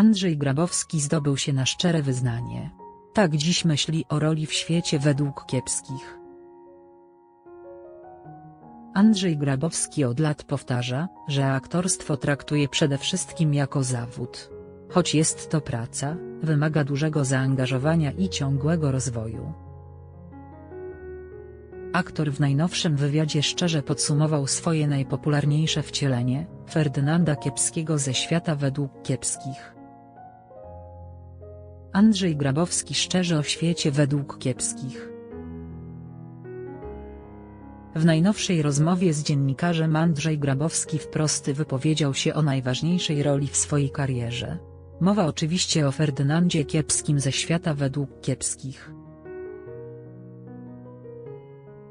Andrzej Grabowski zdobył się na szczere wyznanie. Tak dziś myśli o roli w świecie według kiepskich. Andrzej Grabowski od lat powtarza, że aktorstwo traktuje przede wszystkim jako zawód. Choć jest to praca, wymaga dużego zaangażowania i ciągłego rozwoju. Aktor w najnowszym wywiadzie szczerze podsumował swoje najpopularniejsze wcielenie, Ferdynanda Kiepskiego ze świata według kiepskich. Andrzej Grabowski szczerze o świecie według kiepskich. W najnowszej rozmowie z dziennikarzem Andrzej Grabowski wprost wypowiedział się o najważniejszej roli w swojej karierze. Mowa oczywiście o Ferdynandzie Kiepskim ze świata według kiepskich.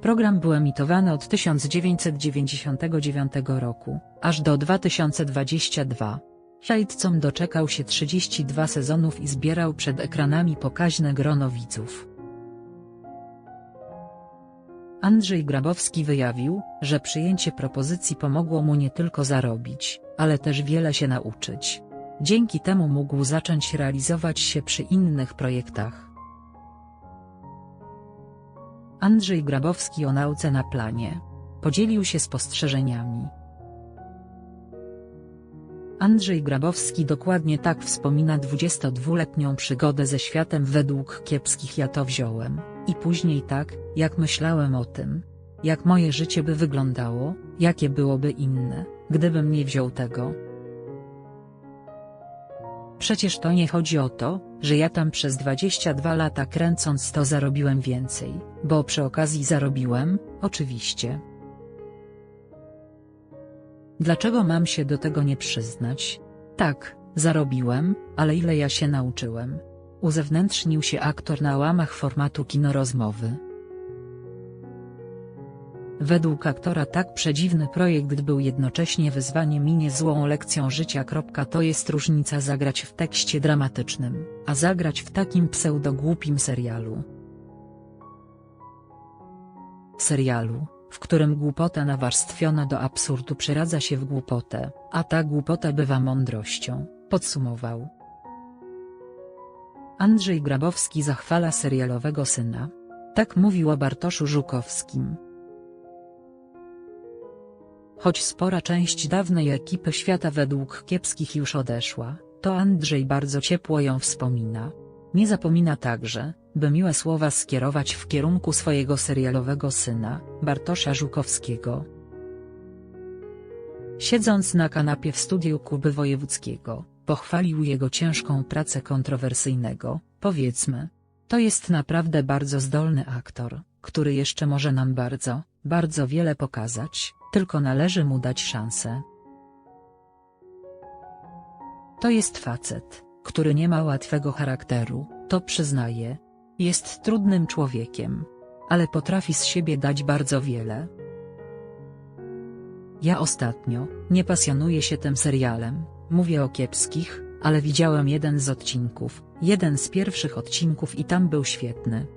Program był emitowany od 1999 roku, aż do 2022. Śledcom doczekał się 32 sezonów i zbierał przed ekranami pokaźne grono widzów. Andrzej Grabowski wyjawił, że przyjęcie propozycji pomogło mu nie tylko zarobić, ale też wiele się nauczyć. Dzięki temu mógł zacząć realizować się przy innych projektach. Andrzej Grabowski o nauce na planie. Podzielił się spostrzeżeniami. Andrzej Grabowski dokładnie tak wspomina 22-letnią przygodę ze światem według kiepskich ja to wziąłem, i później tak, jak myślałem o tym. Jak moje życie by wyglądało, jakie byłoby inne, gdybym nie wziął tego. Przecież to nie chodzi o to, że ja tam przez 22 lata kręcąc to zarobiłem więcej, bo przy okazji zarobiłem, oczywiście. Dlaczego mam się do tego nie przyznać? Tak, zarobiłem, ale ile ja się nauczyłem. Uzewnętrznił się aktor na łamach formatu kinorozmowy. Według aktora tak przedziwny projekt był jednocześnie wyzwaniem i niezłą lekcją życia. To jest różnica zagrać w tekście dramatycznym, a zagrać w takim pseudogłupim serialu. Serialu, w którym głupota nawarstwiona do absurdu przeradza się w głupotę, a ta głupota bywa mądrością, podsumował. Andrzej Grabowski zachwala serialowego syna. Tak mówił o Bartoszu Żukowskim. Choć spora część dawnej ekipy świata według kiepskich już odeszła, to Andrzej bardzo ciepło ją wspomina. Nie zapomina także, by miłe słowa skierować w kierunku swojego serialowego syna, Bartosza Żukowskiego. Siedząc na kanapie w studiu Kuby Wojewódzkiego, pochwalił jego ciężką pracę kontrowersyjnego, powiedzmy. To jest naprawdę bardzo zdolny aktor, który jeszcze może nam bardzo, bardzo wiele pokazać, tylko należy mu dać szansę. To jest facet, który nie ma łatwego charakteru, to przyznaje. Jest trudnym człowiekiem. Ale potrafi z siebie dać bardzo wiele. Ja ostatnio, nie pasjonuję się tym serialem, mówię o kiepskich, ale widziałem jeden z odcinków, jeden z pierwszych odcinków i tam był świetny.